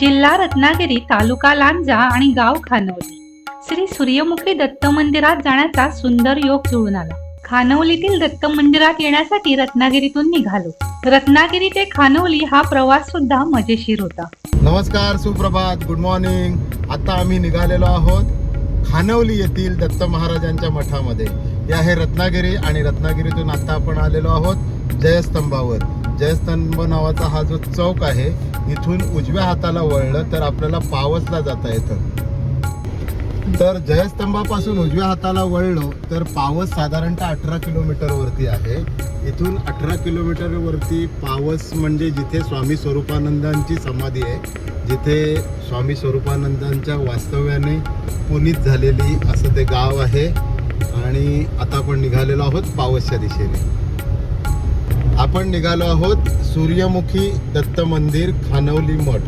जिल्हा रत्नागिरी तालुका लांजा आणि गाव खानवली. श्री सूर्यमुखी दत्त मंदिरात जाण्याचा सुंदर योग जुळून आला. खानवलीतील दत्त मंदिरात येण्यासाठी रत्नागिरीतून निघालो. रत्नागिरी ते खानवली हा प्रवास सुद्धा मजेशीर होता. नमस्कार सुप्रभात गुड मॉर्निंग आता आम्ही निघालेलो आहोत खानवली येथील दत्त महाराजांच्या मठामध्ये. हे आहे रत्नागिरी आणि रत्नागिरीतून आता आपण आलेलो आहोत जयस्तंभावर. जयस्तंभ नावाचा हा जो चौक आहे इथून उजव्या हाताला वळलं तर आपल्याला पावसला जाता येतं. तर जयस्तंभापासून उजव्या हाताला वळलो तर पावस साधारणतः अठरा किलोमीटरवरती आहे. इथून अठरा किलोमीटरवरती पावस म्हणजे जिथे स्वामी स्वरूपानंदांची समाधी आहे जिथे स्वामी स्वरूपानंदांच्या वास्तव्याने पुनीत झालेली असं ते गाव आहे. आणि आता आपण निघालेलो आहोत पावसच्या दिशेने. आपण निघालो आहोत सूर्यमुखी दत्त मंदिर खानवली मठ.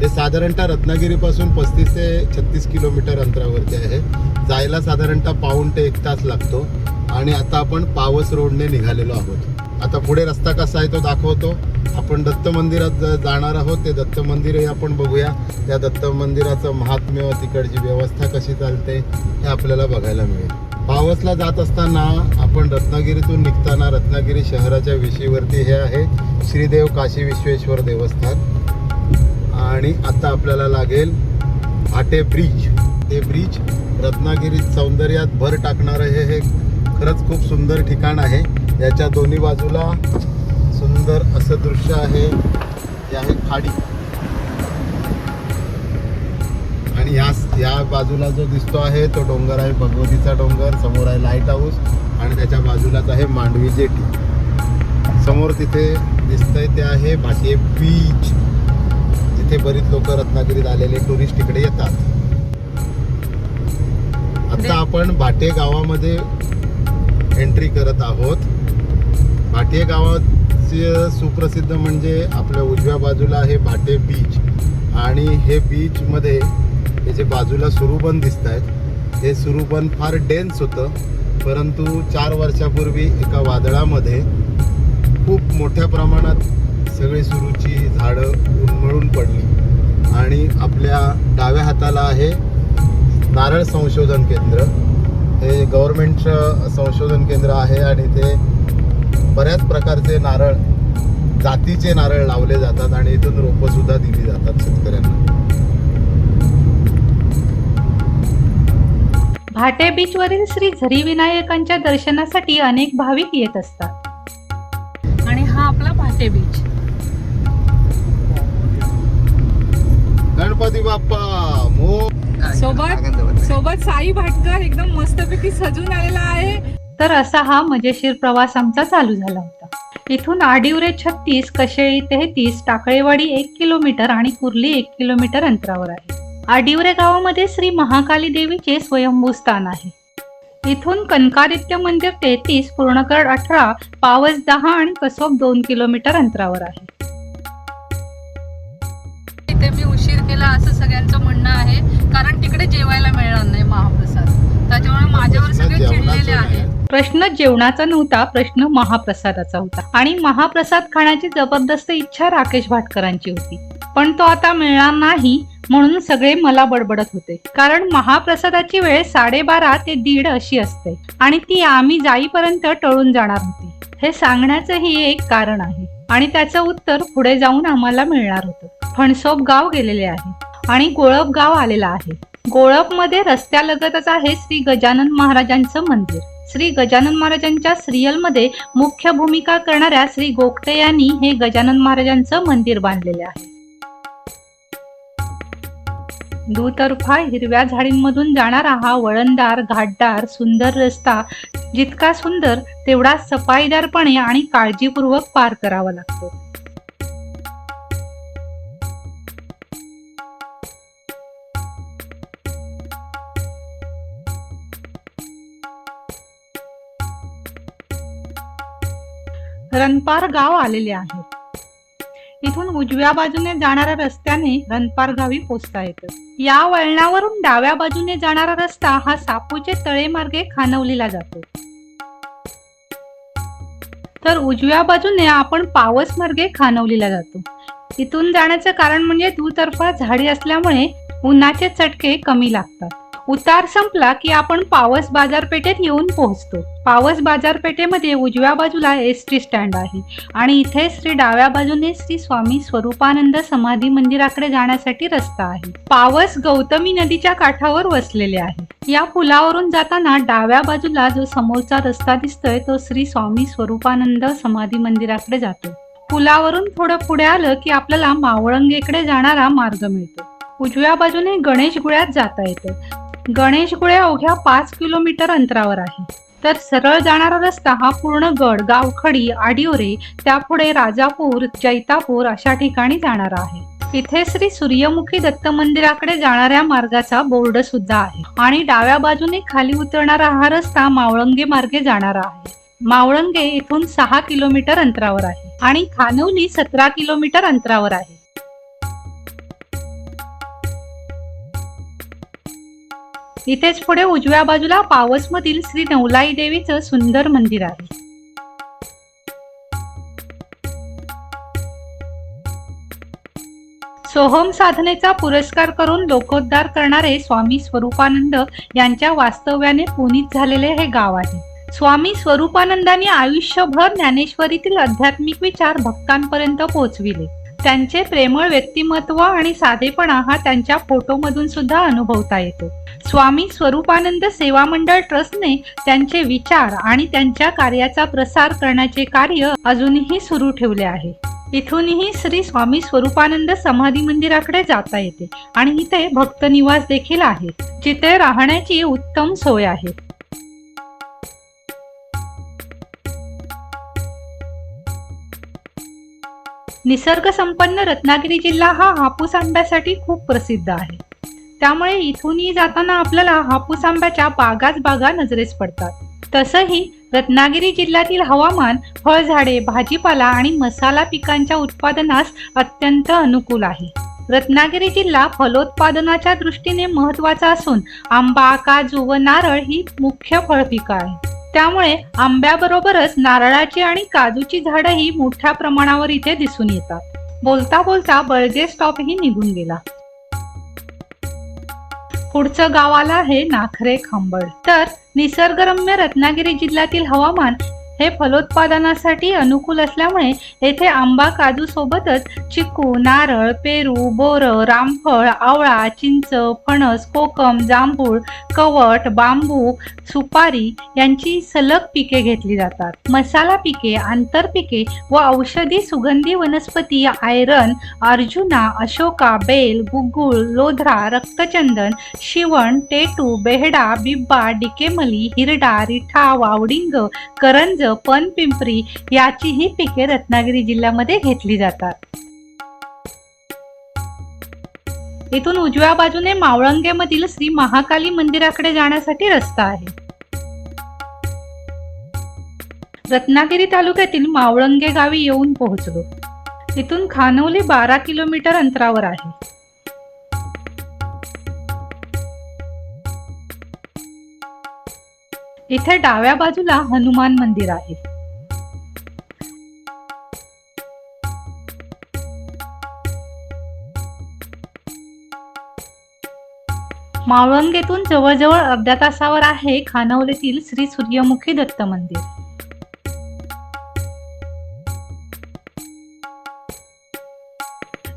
हे साधारणतः रत्नागिरीपासून पस्तीस ते छत्तीस किलोमीटर अंतरावरती आहे. जायला साधारणतः पाऊण ते एक तास लागतो. आणि आता आपण पावस रोडने निघालेलो आहोत. आता पुढे रस्ता कसा आहे तो दाखवतो. आपण दत्त मंदिरात ज- जाणार आहोत. ते दत्त मंदिरही आपण बघूया. त्या दत्त मंदिराचं महात्म्य तिकडची व्यवस्था कशी चालते हे आपल्याला बघायला मिळेल. पावसला जात असताना आपण रत्नागिरीतून निघताना रत्नागिरी शहराच्या विशीवरती हे आहे श्रीदेव काशी विश्वेश्वर देवस्थान. आणि आता आपल्याला लागेल आटे ब्रिज. ते ब्रिज रत्नागिरीत सौंदर्यात भर टाकणारं हे हे खरंच खूप सुंदर ठिकाण आहे. याच्या दोन्ही बाजूला सुंदर असं दृश्य आहे. हे आहे खाडी. आणि या या बाजूला जो दिसतो आहे तो डोंगर आहे भगवतीचा डोंगर. समोर आहे लाइट हाऊस आणि त्याच्या बाजूलाच आहे मांडवी जेटी समोर तिथे दिसतंय ते आहे भाटे बीच तिथे बरीच लोक रत्नागिरीत आलेले टुरिस्ट इकडे येतात. आता आपण भाटे गावामध्ये एंट्री करत आहोत. भाटे गावाचे सुप्रसिद्ध म्हणजे आपल्या उजव्या बाजूला आहे भाटे बीच आणि हे बीचमध्ये हे जे बाजूला सुरुबन दिसत आहेत हे सुरुबन फार डेन्स होतं परंतु चार वर्षापूर्वी एका वादळामध्ये खूप मोठ्या प्रमाणात सगळी सुरूची झाडं उन्मळून पडली. आणि आपल्या डाव्या हाताला आहे नारळ संशोधन केंद्र. हे गव्हर्मेंटचं संशोधन केंद्र आहे आणि ते बऱ्याच प्रकारचे नारळ जातीचे नारळ लावले जातात आणि इथून रोपंसुद्धा दिली जातात शेतकऱ्यांना. भाटे बीचवरील श्री झरी विनायकांच्या दर्शनासाठी अनेक भाविक येत असतात. आणि हा आपला भाटे बीच गणपती बाप्पा सोबत सोबत साई भाटकर एकदम मस्तपैकी सजून आलेला आहे. तर असा हा मजेशीर प्रवास आमचा चालू झाला होता. इथून आडिवरे छत्तीस कशेळी तेहतीस टाकळेवाडी एक किलोमीटर आणि कुर्ली एक किलोमीटर अंतरावर आहे. आडिवरे गावामध्ये श्री महाकाली देवीचे स्वयंभू स्थान आहे. इथून कनकादित्य मंदिर तेहतीस पूर्णगड अठरा पावस दहा आणि कसोब दोन किलोमीटर अंतरावर आहे. इथे मी उशीर केला असं सगळ्यांचं म्हणणं आहे कारण तिकडे जेवायला मिळणार नाही महाप्रसाद. त्याच्यामुळे माझ्यावर सगळे चिडलेले आहेत. प्रश्न जेवणाचा नव्हता प्रश्न महाप्रसादाचा होता. आणि महाप्रसाद खाण्याची जबरदस्त इच्छा राकेश भाटकरांची होती. पण तो आता मिळणार नाही म्हणून सगळे मला बडबडत होते. कारण महाप्रसादाची वेळ साडेबारा ते दीड अशी असते. आणि ती आम्ही जाईपर्यंत टळून जाणार होती. हे सांगण्याचंही एक कारण आहे. आणि त्याचं उत्तर पुढे जाऊन आम्हाला मिळणार होतं. फणसोप गाव गेलेले आहे. आणि गोळप गाव आलेलं आहे. गोळपमध्ये रस्त्यालगतच आहे श्री गजानन महाराजांचं मंदिर. श्री गजानन महाराजांच्या सिरियलमध्ये मुख्य भूमिका करणाऱ्या श्री गोखटे यांनी हे गजानन महाराजांचं मंदिर बांधलेले आहे. दुतर्फा हिरव्या झाडींमधून जाणारा हा वळणदार घाटदार सुंदर रस्ता जितका सुंदर तेवढा सफाईदारपणे आणि काळजीपूर्वक पार करावा लागतो. रणपार गाव आलेले आहे. इथून उजव्या बाजूने जाणाऱ्या रस्त्याने रणपार गावी पोचता येतं. या वळणावरून डाव्या बाजूने जाणारा रस्ता हा सापूचे तळे मार्गे खानवलीला जातो. तर उजव्या बाजूने आपण पावस मार्गे खानवलीला जातो. इथून जाण्याचं कारण म्हणजे दुतर्फा झाडी असल्यामुळे उन्हाचे चटके कमी लागतात. उतार संपला की आपण पावस बाजारपेठेत येऊन पोहोचतो. पावस बाजारपेठेमध्ये उजव्या बाजूला एस टी स्टँड आहे आणि इथे श्री डाव्या बाजूने श्री स्वामी स्वरूपानंद समाधी मंदिराकडे जाण्यासाठी रस्ता आहे. पावस गौतमी नदीच्या काठावर वसलेले आहे. या पुलावरून जाताना डाव्या बाजूला जो समोरचा रस्ता दिसतोय तो श्री स्वामी स्वरूपानंद समाधी मंदिराकडे जातो. पुलावरून थोडं पुढे आलं की आपल्याला मावळंगेकडे जाणारा मार्ग मिळतो. उजव्या बाजूने गणेश गुळ्यात जाता येतं. गणेशगुळे अवघ्या पाच किलोमीटर अंतरावर आहे. तर सरळ जाणारा रस्ता हा पूर्ण गड गावखडी आडिओरे त्यापुढे राजापूर जैतापूर अशा ठिकाणी जाणारा आहे. इथे श्री सूर्यमुखी दत्त मंदिराकडे जाणाऱ्या मार्गाचा बोर्ड सुद्धा आहे. आणि डाव्या बाजूने खाली उतरणारा हा रस्ता मावळंगे मार्गे जाणारा आहे. मावळंगे इथून सहा किलोमीटर अंतरावर आहे आणि खानवली सतरा किलोमीटर अंतरावर आहे. इथेच पुढे उजव्या बाजूला पावसमधील श्री नवलाई देवीचं सुंदर मंदिर आहे. सोहम साधनेचा पुरस्कार करून लोकोद्धार करणारे स्वामी स्वरूपानंद यांच्या वास्तव्याने पुनीत झालेले हे गाव आहे. स्वामी स्वरूपानंदांनी आयुष्यभर ज्ञानेश्वरीतील आध्यात्मिक विचार भक्तांपर्यंत पोहोचविले त्यांचे प्रेमळ व्यक्तिमत्व आणि साधेपणा हा त्यांच्या फोटोमधून सुद्धा अनुभवता येतो. स्वामी स्वरूपानंद सेवा मंडळ ट्रस्टने त्यांचे विचार आणि त्यांच्या कार्याचा प्रसार करण्याचे कार्य अजूनही सुरू ठेवले आहे. इथूनही श्री स्वामी स्वरूपानंद समाधी मंदिराकडे जाता येते आणि इथे भक्त निवास देखील आहे जिथे राहण्याची उत्तम सोय आहे. निसर्गसंपन्न रत्नागिरी जिल्हा हा हापूस आंब्यासाठी खूप प्रसिद्ध आहे. त्यामुळे इथूनही जाताना आपल्याला हापूस आंब्याच्या बागाच बागा नजरेस पडतात. तसंही रत्नागिरी जिल्ह्यातील हवामान फळझाडे भाजीपाला आणि मसाला पिकांच्या उत्पादनास अत्यंत अनुकूल आहे. रत्नागिरी जिल्हा फलोत्पादनाच्या दृष्टीने महत्त्वाचा असून आंबा काजू व नारळ ही मुख्य फळपिकं आहे त्यामुळे आंब्याबरोबरच नारळाची आणि काजूची झाडंही मोठ्या प्रमाणावर इथे दिसून येतात. बोलता बोलता बळजे स्टॉपही निघून गेला. पुढचं गाव आलं आहे नाखरे खांबड. तर निसर्गरम्य रत्नागिरी जिल्ह्यातील हवामान हे फलोत्पादनासाठी अनुकूल असल्यामुळे येथे आंबा काजू सोबतच चिकू नारळ पेरू बोर रामफळ आवळा चिंच फणस कोकम जांभूळ कवट बांबू सुपारी यांची सलग पिके घेतली जातात. मसाला पिके आंतरपिके व औषधी सुगंधी वनस्पती आयरन अर्जुना अशोका बेल गुगुळ लोधरा रक्तचंदन शिवण टेटू बेहडा बिब्बा डिकेमली हिरडा रिठा वावडिंग करंज पनपिंपरी याचीही पिके रत्नागिरी जिल्ह्यामध्ये घेतली जातात. इथून उजव्या बाजूने मावळंगेमधील श्री महाकाली मंदिराकडे जाण्यासाठी रस्ता आहे. रत्नागिरी तालुक्यातील मावळंगे गावी येऊन पोहोचलो. इथून खानवली बारा किलोमीटर अंतरावर आहे. इथे डाव्या बाजूला हनुमान मंदिर आहे. मावळंगेतून जवळजवळ अर्ध्या तासावर आहे खानवलीतील श्री सूर्यमुखी दत्त मंदिर.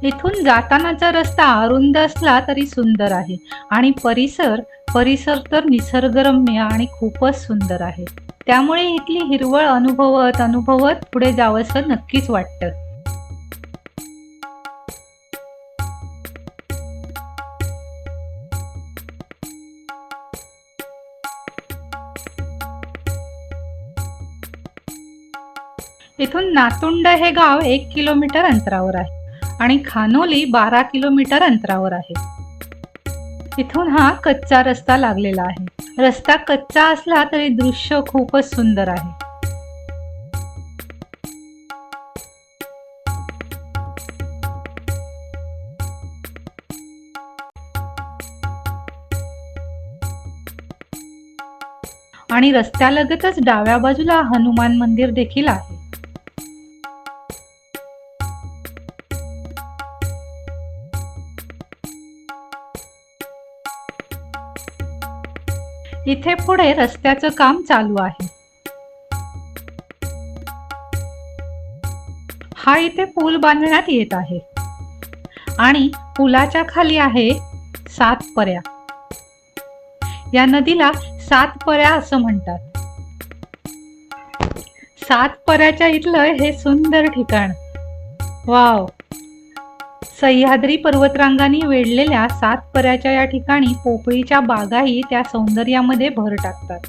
इथून जातानाचा रस्ता अरुंद असला तरी सुंदर आहे आणि परिसर परिसर तर निसर्गरम्य आणि खूपच सुंदर आहे. त्यामुळे इथली हिरवळ अनुभवत अनुभवत पुढे जावंसं नक्कीच वाटतं. इथून नातुंड हे गाव एक किलोमीटर अंतरावर आहे आणि खानोली बारा किलोमीटर अंतरावर आहे. इथून हा कच्चा रस्ता लागलेला आहे. रस्ता कच्चा असला तरी दृश्य खूपच सुंदर आहे. आणि रस्त्यालगतच डाव्या बाजूला हनुमान मंदिर देखील आहे. इथे पुढे रस्त्याचं काम चालू आहे. हा इथे पूल बांधण्यात येत आहे. आणि पुलाच्या खाली आहे सात पर्या या नदीला सात पर्या असं म्हणतात. सात पर्याच्या इथलं हे सुंदर ठिकाण. वाव! सह्याद्री पर्वतरांगांनी वेढलेल्या सात पर्याच्या या ठिकाणी पोपळीच्या बागाही त्या सौंदर्यामध्ये भर टाकतात.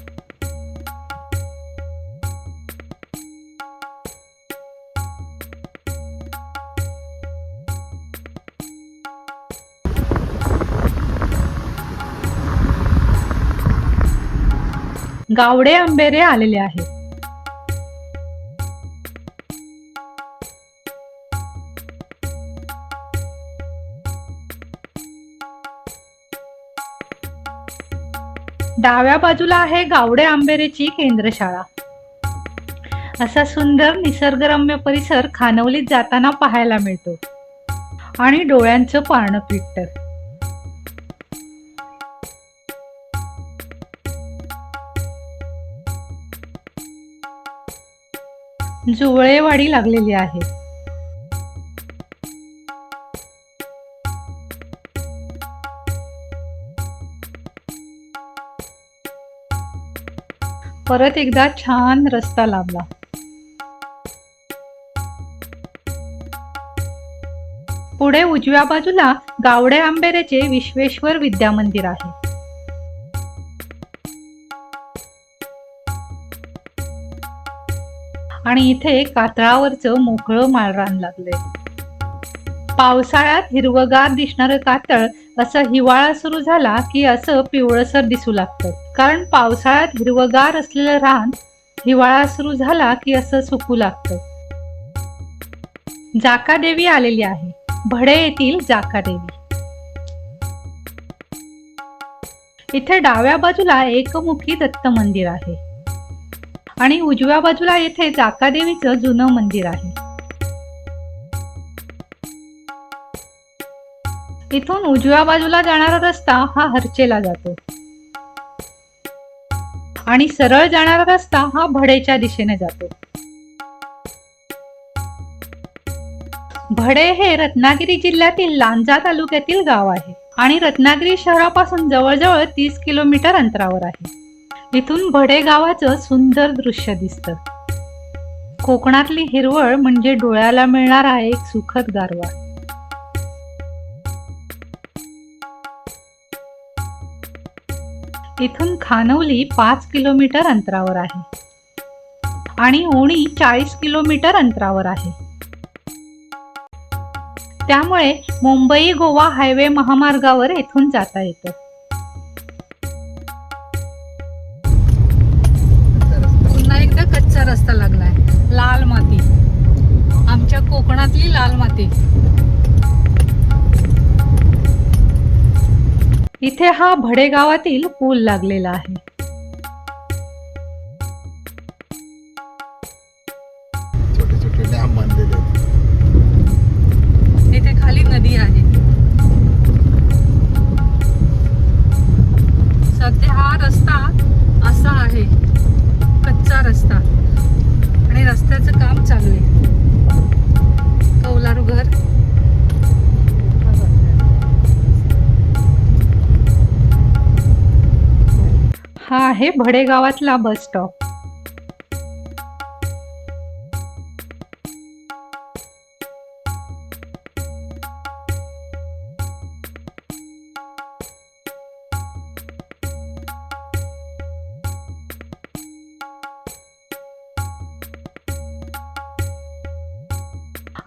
गावडे आंबेरे आलेले आहेत. डाव्या बाजूला आहे गावडे आंबेरेची केंद्रशाळा. असा सुंदर निसर्गरम्य परिसर खानवलीत जाताना पाहायला मिळतो. आणि डोळ्यांचं पारणं पिटतं जुवळेवाडी लागलेली आहे. परत एकदा छान रस्ता लाभला. पुढे उजव्या बाजूला गावडे आंबेरेचे विश्वेश्वर विद्या मंदिर आहे. आणि इथे कातळावरचं मोकळं माळरान लागलंय. पावसाळ्यात हिरवगार दिसणारं कातळ असं हिवाळा सुरू झाला की असं पिवळसर दिसू लागतं. कारण पावसाळ्यात हिरवगार असलेलं रान हिवाळा सुरू झाला की असं सुकू लागतं. जाका देवी आलेली आहे. भडे येथील जाका देवी इथे डाव्या बाजूला एकमुखी दत्त मंदिर आहे. आणि उजव्या बाजूला येथे जाका देवीचं जुनं मंदिर आहे. इथून उजव्या बाजूला जाणारा रस्ता हा हर्चेला जातो. आणि सरळ जाणारा रस्ता हा भडेच्या दिशेने जातो. भडे हे रत्नागिरी जिल्ह्यातील लांजा तालुक्यातील गाव आहे आणि रत्नागिरी शहरापासून जवळजवळ तीस किलोमीटर अंतरावर आहे. इथून भडे गावाचं सुंदर दृश्य दिसतं. कोकणातली हिरवळ म्हणजे डोळ्याला मिळणारा एक सुखद गारवा. इथून खानवली पाच किलोमीटर अंतरावर आहे. आणि ओणी चाळीस किलोमीटर अंतरावर आहे. त्यामुळे मुंबई गोवा हायवे महामार्गावर येथून जाता येतं. इथे हा भडे गावातील पूल लागलेला आहे. छोटे छोटे डॅम बांधलेले आहेत. इथे खाली नदी आहे. सध्या हा रस्ता असा आहे. कच्चा रस्ता. आणि रस्त्याचं काम चालू आहे. कौलारू घर. हा आहे भडे गावातला बस स्टॉप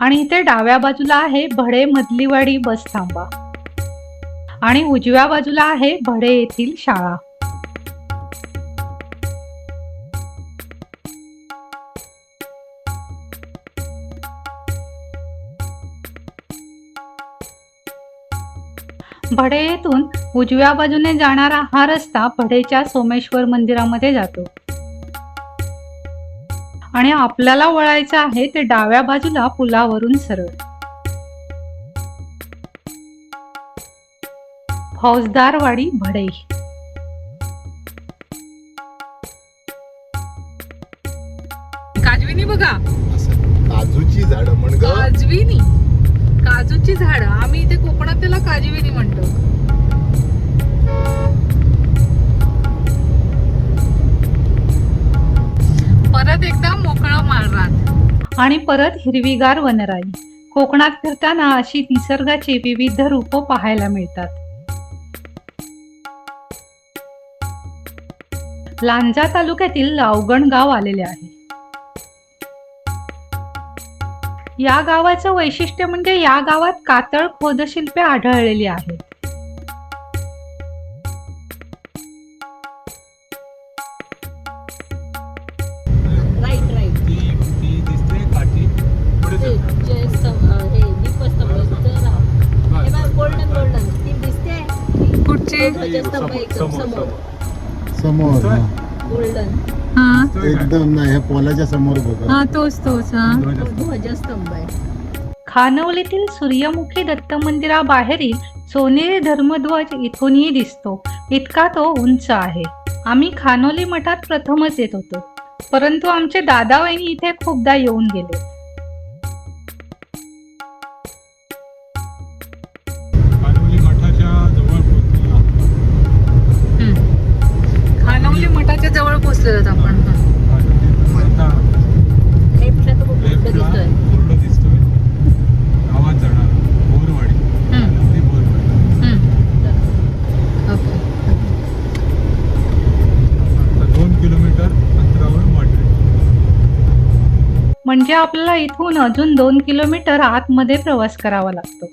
आणि इथे डाव्या बाजूला आहे भडे मधलीवाडी बस थांबा. आणि उजव्या बाजूला आहे भडे येथील शाळा. भडे येथून उजव्या बाजूने जाणारा हा रस्ता भडेच्या सोमेश्वर मंदिरामध्ये जातो. आणि आपल्याला वळायचं आहे ते डाव्या बाजूला पुलावरून सरळ. फौजदारवाडी भडे. काजवीनी बघा. काजूची झाड काजविनी. काजूची झाड. कोकणात त्याला काजविनी म्हणतो परत एकदा मोकळं माळरान. आणि परत हिरवीगार वनराई. कोकणात फिरताना अशी निसर्गाची विविध रूप पाहायला मिळतात. लांजा तालुक्यातील लावगण गाव आलेले आहे. या गावाचं वैशिष्ट्य म्हणजे या गावात कातळ खोदशिल्पे आढळलेली आहेत. समोर, एकदम समोर, समोर. समोर. दिसतोय? गोल्डन हा? एकदम नाही ह्या पोलाच्या समोर बघा. हा तोच तोच हा. ध्वजस्तंभ आहे खानवलीतील सूर्यमुखी दत्त मंदिराबाहेरील सोनेरी धर्मध्वज इथूनही दिसतो. इतका तो उंच आहे. आम्ही खानोली मठात प्रथमच येत होतो. परंतु आमचे दादा वहिनी इथे खूपदा येऊन गेले. आपल्याला इथून अजून दोन किलोमीटर आतमध्ये प्रवास करावा लागतो.